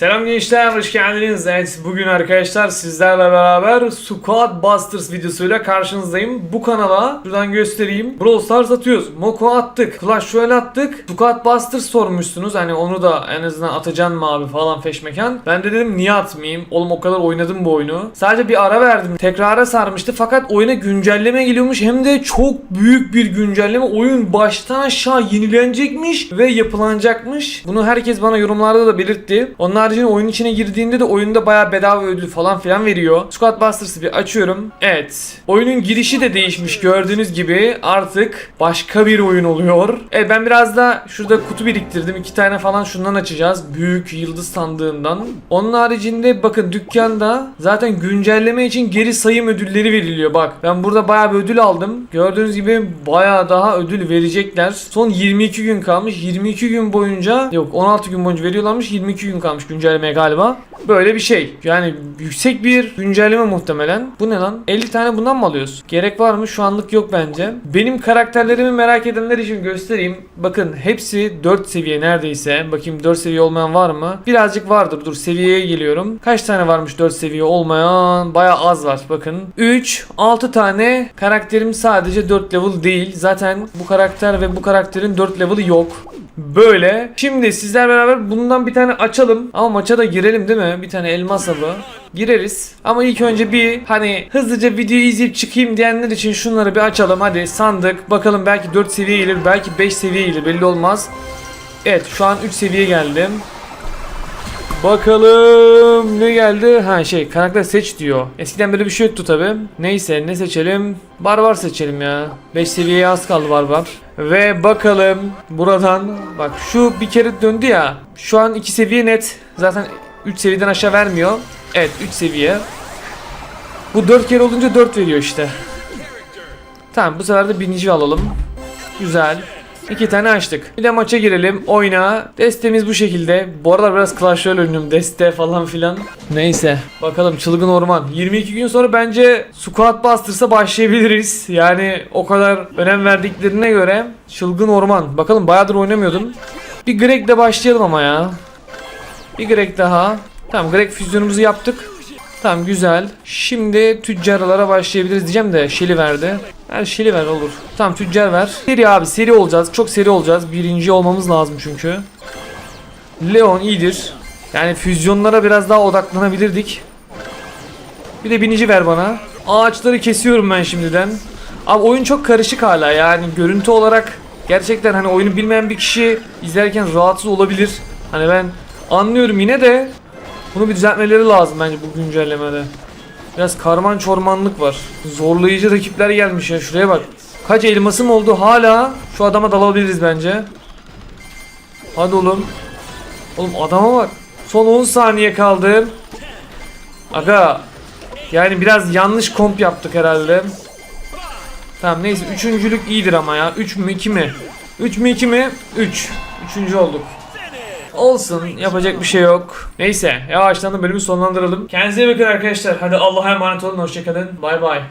Selam gençler, hoş geldiniz. Bugün arkadaşlar sizlerle beraber Squad Busters videosuyla karşınızdayım. Bu kanala, şuradan göstereyim. Brawl Stars atıyoruz. Moko attık. Clash Royale attık. Squad Busters sormuşsunuz. Hani onu da en azından atacaksın mı abi falan feşmekan. Ben de dedim niye atmayayım? Oğlum o kadar oynadım bu oyunu. Sadece bir ara verdim. Tekrara sarmıştı fakat oyuna güncelleme geliyormuş. Hem de çok büyük bir güncelleme. Oyun baştan aşağı yenilenecekmiş ve yapılanacakmış. Bunu herkes bana yorumlarda da belirtti. Onun haricinde oyun içine girdiğinde de oyunda bayağı bedava ödül falan filan veriyor. Squad Busters'ı bir açıyorum. Evet. Oyunun girişi de değişmiş gördüğünüz gibi. Artık başka bir oyun oluyor. Evet ben biraz da şurada kutu biriktirdim. iki tane falan şundan açacağız. Büyük yıldız sandığından. Onun haricinde bakın dükkanda zaten güncelleme için geri sayım ödülleri veriliyor. Bak ben burada bayağı bir ödül aldım. Gördüğünüz gibi bayağı daha ödül verecekler. Son 22 gün kalmış. 22 gün boyunca yok 16 gün boyunca veriyorlarmış. 22 gün kalmış güncellemeye galiba. Böyle bir şey. Yani yüksek bir güncelleme muhtemelen. Bu ne lan? 50 tane bundan mı alıyoruz? Gerek var mı? Şu anlık yok bence. Benim karakterlerimi merak edenler için göstereyim. Bakın hepsi 4 seviye neredeyse. Bakayım 4 seviye olmayan var mı? Birazcık vardır. Dur seviyeye geliyorum. Kaç tane varmış 4 seviye olmayan? Bayağı az var. Bakın. 3, 6 tane karakterim sadece 4 level değil. Zaten bu karakter ve bu karakterin 4 level'ı yok. Böyle. Şimdi sizler beraber bundan bir tane açalım. Ama maça da girelim değil mi? Bir tane elmas avı. Gireriz. Ama ilk önce bir hani hızlıca videoyu izleyip çıkayım diyenler için şunları bir açalım. Hadi sandık. Bakalım belki 4 seviye gelir. Belki 5 seviye gelir. Belli olmaz. Evet şu an 3 seviye geldim. Bakalım ne geldi? Ha şey karakter seç diyor. Eskiden böyle bir şey yoktu tabi. Neyse ne seçelim? Barbar seçelim ya. 5 seviyeye az kaldı barbar. Ve bakalım buradan bak şu bir kere döndü ya. Şu an 2 seviye net. Zaten 3 seviyeden aşağı vermiyor. Evet 3 seviye. Bu 4 kere olunca 4 veriyor işte. Tamam bu sefer de birinci alalım. Güzel. İki tane açtık. Bir de maça girelim. Oyna. Destemiz bu şekilde. Bu aralar biraz Clash Royale oynuyorum. Deste falan filan. Neyse. Bakalım Çılgın Orman. 22 gün sonra bence Squad Busters'a başlayabiliriz. Yani o kadar önem verdiklerine göre Çılgın Orman. Bakalım bayağıdır oynamıyordum. Bir Greg'le başlayalım ama ya. Bir Greg daha. Tamam Greg füzyonumuzu yaptık. Tamam güzel. Şimdi tüccarlara başlayabiliriz diyeceğim de Shelly verdi. Her Shelly ver olur. Tamam tüccar ver. Seri abi seri olacağız. Çok seri olacağız. Birinci olmamız lazım çünkü. Leon iyidir. Yani füzyonlara biraz daha odaklanabilirdik. Bir de binici ver bana. Ağaçları kesiyorum ben şimdiden. Abi oyun çok karışık hala yani görüntü olarak gerçekten hani oyunu bilmeyen bir kişi izlerken rahatsız olabilir. Hani ben anlıyorum yine de bunu bir düzeltmeleri lazım bence bu güncellemede. Biraz karman çormanlık var. Zorlayıcı rakipler gelmiş ya şuraya bak. Kaç elmasım oldu hala şu adama dalabiliriz bence. Hadi oğlum. Oğlum adama bak. Son 10 saniye kaldı. Aga. Yani biraz yanlış komp yaptık herhalde. Tamam neyse üçüncülük iyidir ama ya. 3 mü 2 mi? 3 mü 2 mi? 3. Üçüncü olduk. Olsun yapacak bir şey yok. Neyse yavaştan da bölümü sonlandıralım. Kendinize iyi bakın arkadaşlar. Hadi Allah'a emanet olun. Hoşçakalın. Bay bay.